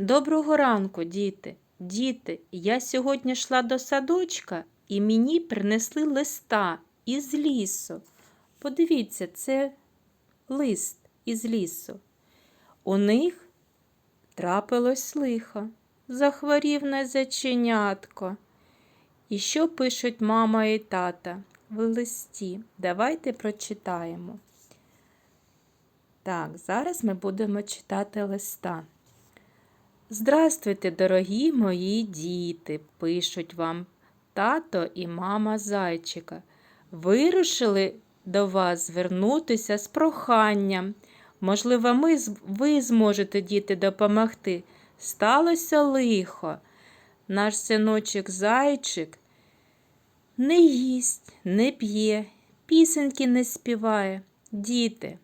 Доброго ранку, діти. Діти, я сьогодні йшла до садочка і мені принесли листа із лісу. Подивіться, це лист із лісу. У них трапилось лихо. Захворів на заченятко. І що пишуть мама і тата в листі? Давайте прочитаємо. Так, зараз ми будемо читати листа. Здравствуйте, дорогі мої діти, пишуть вам тато і мама зайчика. Вирушили до вас звернутися з проханням. Можливо, ми, ви зможете, діти, допомогти. Сталося лихо. Наш синочок зайчик не їсть, не п'є, пісеньки не співає. Діти,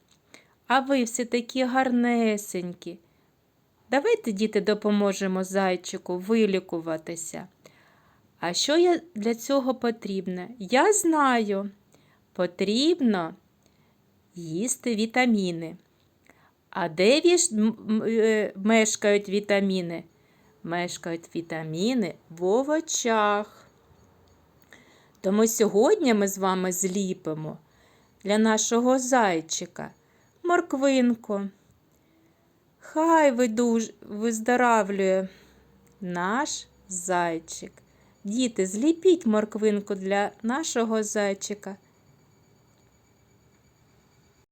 а ви всі такі гарнесенькі. Давайте, діти, допоможемо зайчику вилікуватися. А що я для цього потрібно? Я знаю, потрібно їсти вітаміни. А де віж- е, мешкають вітаміни? Мешкають вітаміни в овочах. Тому сьогодні ми з вами зліпимо для нашого зайчика морквинку. Хай видуж... виздоравлює наш зайчик. Діти, зліпіть морквинку для нашого зайчика.